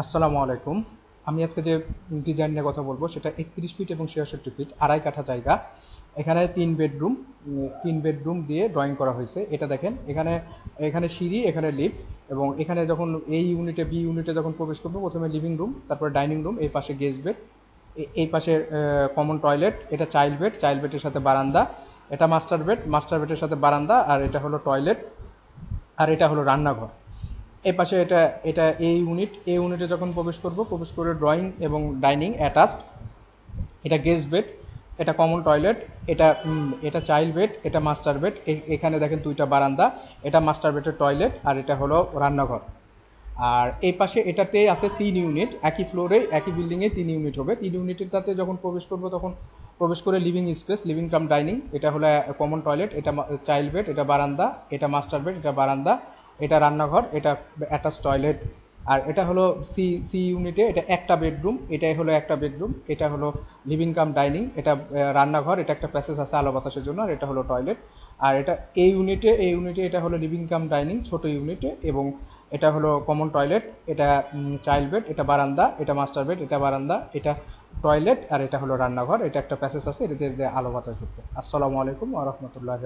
আসসালামু আলাইকুম। আমি আজকে যে ডিজাইন নিয়ে কথা বলব, সেটা একত্রিশ ফিট এবং ছিয়াষট্টি ফিট আড়াই কাঠা জায়গা। এখানে তিন বেডরুম তিন বেডরুম দিয়ে ড্রয়িং করা হয়েছে। এটা দেখেন, এখানে এখানে সিঁড়ি, এখানে লিফট এবং এখানে যখন এই ইউনিটে বি ইউনিটে যখন প্রবেশ করব, প্রথমে লিভিং রুম তারপরে ডাইনিং রুম এই পাশে গেস্ট বেড এই পাশে কমন টয়লেট এটা চাইল্ড বেড চাইল্ড বেডের সাথে বারান্দা, এটা মাস্টার বেড মাস্টার বেডের সাথে বারান্দা, আর এটা হলো টয়লেট আর এটা হলো রান্নাঘর। এই পাশে এটা এটা এই ইউনিট এই ইউনিটে যখন প্রবেশ করব, প্রবেশ করে ড্রয়িং এবং ডাইনিং অ্যাটাচড এটা গেস্ট বেড এটা কমন টয়লেট এটা এটা চাইল্ড বেড এটা মাস্টার বেড এখানে দেখেন দুইটা বারান্দা, এটা মাস্টার বেডের টয়লেট আর এটা হলো রান্নাঘর। আর এই পাশে এটাতে আছে তিন ইউনিট একই ফ্লোরে একই বিল্ডিংয়ে তিন ইউনিট হবে। তিন ইউনিটেরটাতে যখন প্রবেশ করব তখন প্রবেশ করে living space living cum dining এটা হলো কমন টয়লেট এটা চাইল্ড বেড এটা বারান্দা, এটা মাস্টার বেড এটা বারান্দা এটা রান্নাঘর, এটা অ্যাটাচ টয়লেট আর এটা হলো সি সি ইউনিটে এটা একটা বেডরুম এটাই হলো একটা বেডরুম এটা হলো লিভিং কাম ডাইনিং এটা রান্নাঘর, এটা একটা প্যাসেজ আছে আলো বাতাসের জন্য, আর এটা হলো টয়লেট আর এটা এই ইউনিটে এই ইউনিটে এটা হলো লিভিং কাম ডাইনিং ছোট ইউনিটে এবং এটা হলো কমন টয়লেট এটা চাইল্ড বেড এটা বারান্দা, এটা মাস্টার বেড এটা বারান্দা, এটা টয়লেট আর এটা হলো রান্নাঘর, এটা একটা প্যাসেজ আছে, এটাতে আলো বাতাস ঢুকবে। আসসালামু আলাইকুম ওয়া রাহমাতুল্লাহি